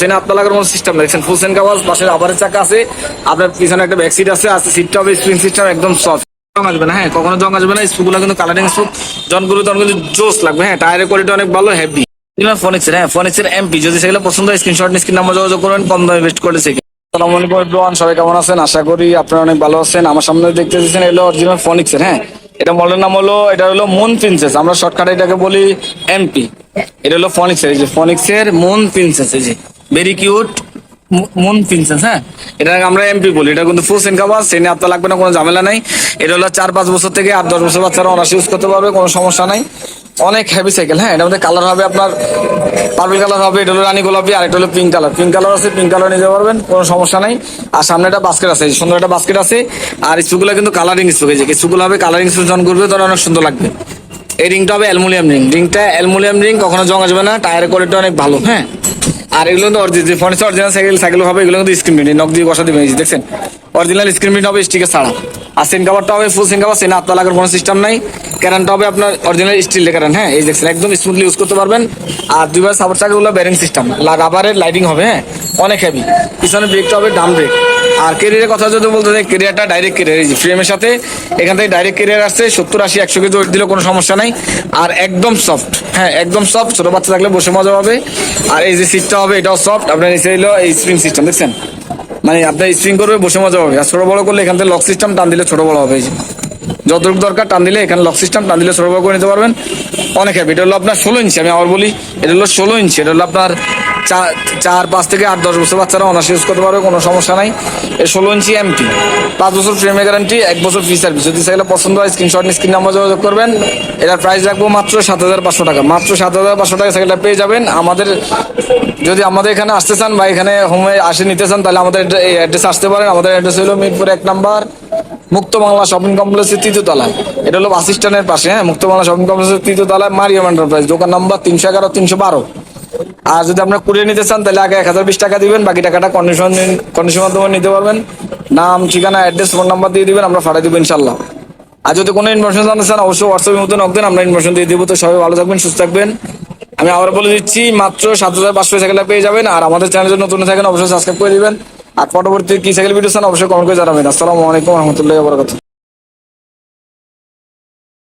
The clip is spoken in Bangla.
সেন আপনার লাগার কোনো সিস্টেম দেখছেন ফুল সেন কাবাস পাশের আবারের চাকা আছে, আপনার পিছনে একটা ব্যাক সিট আছে আছে সিটটা হবে স্প্রিং সিস্টেম একদম সফট জং আসবে না হ্যাঁ কখনো জং আসবে না কিন্তু কালারিং কিন্তু লাগবে। হ্যাঁ টায়ারের কোয়ালিটি অনেক ভালো হেভি হ্যাঁ এমপি যদি পছন্দ হয় স্ক্রিন নাম্বার যোগাযোগ করবেন কম দামে বেস্ট করে সেখানে আসসালামু আলাইকুম এভরিওয়ান সবাই কেমন আছেন? আশা করি আপনারা অনেক ভালো আছেন। আমার সামনে দেখতে দিচ্ছেন এলো হ্যাঁ। এটা মডেল নাম হলো, এটা হলো মুন প্রিন্সেস আমরা শর্টকাটে এটাকে বলি এমপি এটা হলো ফোনিক্সের এই যে ফোনিক্সের মুন প্রিন্সেস এই যে ভেরি কিউট মুন প্রিন্সেস হ্যাঁ? এটা আমরা এমপি বলি, এটা কিন্তু ফুল সেনকাবার সেনে আপনার লাগবে না, কোনো ঝামেলা নাই। এটা হলো চার পাঁচ বছর থেকে আট দশ বছর বাচ্চারা অনার্স ইউজ করতে পারবে, কোনো সমস্যা নাই। অনেক হেভি সাইকেল হ্যাঁ? এটার মধ্যে কালার হবে আপনার পার্পল কালার হবে, এটা হলো রানী গোলাপি, আর এটা হলো পিঙ্ক কালার পিঙ্ক কালার আছে পিঙ্ক কালার নিতে পারবেন, কোনো সমস্যা নাই। আর সামনে একটা বাস্কেট আছে সুন্দর একটা বাস্কেট আছে, আর স্পুগুলো কিন্তু কালারিং স্পুক এই যে হবে কালারিং স্পুক যখন করবে তখন অনেক সুন্দর লাগবে। এই রিংটা হবে অ্যালুমিনিয়াম রিং রিংটা অ্যালুমিনিয়াম রিং কখনো জং আসবে না টায়ারের কোয়ালিটি অনেক ভালো হ্যাঁ? আর এগুলো কিন্তু অরিজিনাল ফোনের অরিজিনাল সাইকেল সাইকেল হবে, এগুলো কিন্তু স্ক্রিন প্রিন্ট নক দিয়ে বসা যে দেখছেন? অরিজিনাল স্ক্রিন প্রিন্ট হবে স্টিকের ছাড়া। আর সেন কাভারটা হবে ফুল সেন কাভার সেন আপনার লাগার কোনো সিস্টেম নাই। ক্যারানটা হবে আপনার অরিজিনাল স্টিল ক্যারান হ্যাঁ? এই দেখছেন, একদম স্মুথলি ইউজ করতে পারবেন। আর দুইবার সাপোর্ট চাকাগুলো ব্যারিং সিস্টেম রাবারের লাইটিং হবে হ্যাঁ? অনেক হেভি পিছনে ব্রেকটা হবে ডাম ব্রেক আর কেরিয়ারের কথা যদি বলতে চাই কেরিয়ারটা ডাইরেক্ট কেরিয়ার এই ফ্রেমের সাথে, এখান থেকে ডাইরেক্ট কেরিয়ার আসছে, সত্তর আশি, একশো কেজি ওয়েট দিলে কোনো সমস্যা নাই। আর একদম সফট হ্যাঁ একদম সফট ছোটো বাচ্চা থাকলে বসে মজা হবে আর এই যে সিটটা হবে, এটাও সফট আপনার নিচে এলো এই স্প্রিং সিস্টেম দেখছেন? মানে আপনার স্প্রিং করবে, বসে মজা হবে আর ছোট বড় করলে এখান থেকে লক সিস্টেম টান দিলে ছোটো বড়ো হবে, এই যে। যতটুকু দরকার টান দিলে এখানে লক সিস্টেম টান দিলে বড় করে নিতে পারবেন। অনেক হ্যাপি এটা হলো আপনার ষোলো ইঞ্চি আমি আবার বলি, এটা হলো ষোলো ইঞ্চি এটা হলো আপনার চার, পাঁচ থেকে আট, দশ বছর বাচ্চারা অনার্স ইউজ করতে পারবে, কোনো সমস্যা নাই। ষোলো ইঞ্চি এমপি পাঁচ বছর ফ্রেমে গ্যারান্টি এক বছর ফ্রি সার্ভিস যদি সেগুলো পছন্দ হয় স্ক্রিনশট স্ক্রিন নাম্বার যোগাযোগ করবেন। এটার প্রাইস রাখব মাত্র সাত হাজার পাঁচশো টাকা। মাত্র সাত হাজার পাঁচশো টাকা সাইকেলটা পেয়ে যাবেন। আমাদের যদি আমাদের এখানে আসতে চান বা এখানে হোমে আসে নিতে চান, তাহলে আমাদের এই অ্যাড্রেস আসতে পারেন। আমাদের অ্যাড্রেস হলো মিরপুর এক নাম্বার, মুক্ত বাংলা শপিং কমপ্লেক্সের তৃতীয় তলায়। এটা হলো বাস স্ট্যান্ডের পাশে হ্যাঁ? মুক্ত বাংলা শপিং কমপ্লেক্সের তৃতীয় তলায় মারিয়াম এন্টারপ্রাইজ দোকান নাম্বার তিনশো এগারো, তিনশো বারো। আর যদি আপনার কুড়িয়ে নিতে চান, তাহলে আগে এক হাজার বিশ টাকা দিবেন, বাকি টাকাটা কন্ডিশন কন্ডিশন মাধ্যমে নিতে পারবেন। নাম, ঠিকানা অ্যাড্রেস ফোন নাম্বার দিয়ে দিবেন, আমরা ফাটাই দেবো ইনশাল্লাহ আর যদি কোনো ইনফরমেশন জানতে চান, অবশ্যই হোয়াটসঅ্যাপের মতো নক দেন, আমরা ইনফরমেশন দিয়ে দেবো। তো সবাই ভালো থাকবেন, সুস্থ থাকবেন। আমি আবার বলে দিচ্ছি, মাত্র সাত হাজার পাঁচশো সাইকেলটা পেয়ে যাবেন, আর আমাদের চ্যানেল যদি নতুন থাকেন, অবশ্যই সাবস্ক্রাইব করে দিবেন। আর পরবর্তী কি সাইকেল ভিডিও চান, অবশ্যই কমেন্ট করে জানাবেন। আসসালামু আলাইকুম, রহমতুল্লাহ বরকাত